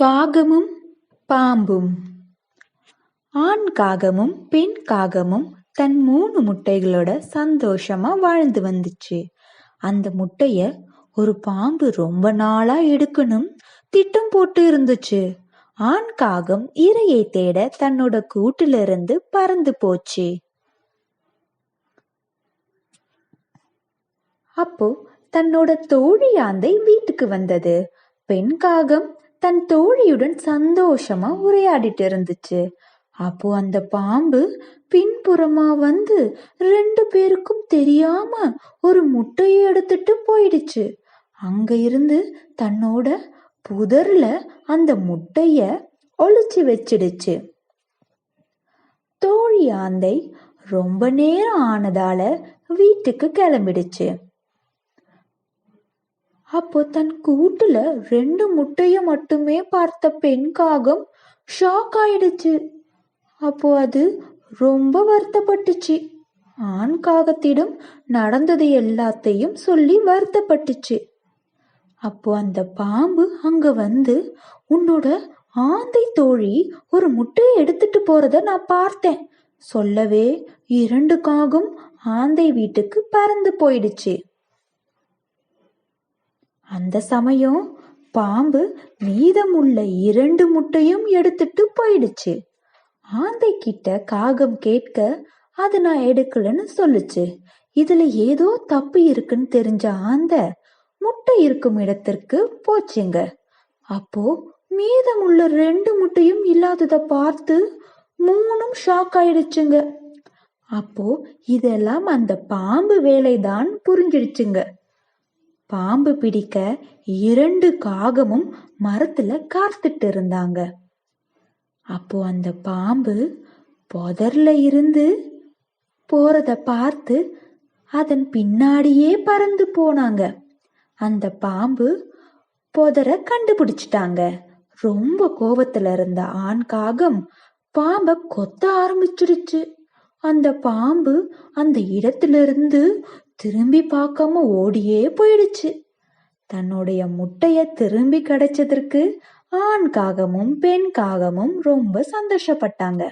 காகமும் பாம்பும். ஆண் காகமும் பெண் காகமும் தன் மூணு முட்டைகளோட சந்தோஷமா வாழ்ந்து வந்துச்சு. அந்த முட்டைய ஒரு பாம்பு ரொம்ப நாளா எடுக்கணும் திட்டம் போட்டு இருந்துச்சு. ஆண் காகம் இரையை தேட தன்னோட கூட்டிலிருந்து பறந்து போச்சு. அப்போ தன்னோட தோழி ஆந்தை வீட்டுக்கு வந்தது. பெண் காகம் தன் தோழியுடன் சந்தோஷமா உரையாடிட்டு இருந்துச்சு. அப்போ அந்த பாம்பு பின்புறமா வந்து ரெண்டு பேருக்கும் தெரியாம ஒரு முட்டையை எடுத்துட்டு போயிடுச்சு. அங்க இருந்து தன்னோட புதர்ல அந்த முட்டைய ஒளிச்சு வச்சிடுச்சு. தோழி ஆந்தை ரொம்ப நேரம் ஆனதால வீட்டுக்கு கிளம்பிடுச்சு. அப்போ தன் கூட்டுல ரெண்டு முட்டைய மட்டுமே பார்த்த பெண் காகம் ஷாக் ஆயிடுச்சு. அப்போ அது ரொம்ப வருத்தப்பட்டுச்சு. ஆண் காகத்திடம் நடந்தது எல்லாத்தையும் சொல்லி வருத்தப்பட்டுச்சு. அப்போ அந்த பாம்பு அங்க வந்து உன்னோட ஆந்தை தோழி ஒரு முட்டையை எடுத்துட்டு போறத நான் பார்த்தேன். சொல்லவே இரண்டு காகம் ஆந்தை வீட்டுக்கு பறந்து போயிடுச்சு. அந்த சமயம் பாம்பு மீதமுள்ள இரண்டு முட்டையும் எடுத்துட்டு போயிடுச்சு. ஆந்தை கிட்ட காகம் கேட்க அது நான் எடுக்கலன்னு சொல்லுச்சு. இதுல ஏதோ தப்பு இருக்குன்னு தெரிஞ்ச ஆந்தை முட்டை இருக்கும் இடத்திற்கு போச்சுங்க. அப்போ மீதமுள்ள ரெண்டு முட்டையும் இல்லாதத பார்த்து மூணும் ஷாக் ஆயிடுச்சுங்க. அப்போ இதெல்லாம் அந்த பாம்பு வேலைதான் புரிஞ்சிடுச்சுங்க. பாம்பு பிடிக்க இரண்டு காகமும் மரத்துல காத்துட்டு இருந்தாங்க. அப்போ அந்த பாம்பு புதர்ல இருந்து போறத பார்த்து அதன் பின்னாடியே பறந்து போனாங்க. அந்த பாம்பு புதர கண்டுபிடிச்சிட்டாங்க. ரொம்ப கோபத்துல இருந்த ஆண் காகம் பாம்ப கொத்த ஆரம்பிச்சிடுச்சு. அந்த பாம்பு அந்த இடத்துல இருந்து திரும்பி பார்க்காம ஓடியே போயிடுச்சு. தன்னுடைய முட்டைய திரும்பி கிடைச்சதற்கு ஆண் காகமும் பெண் காகமும் ரொம்ப சந்தோஷப்பட்டாங்க.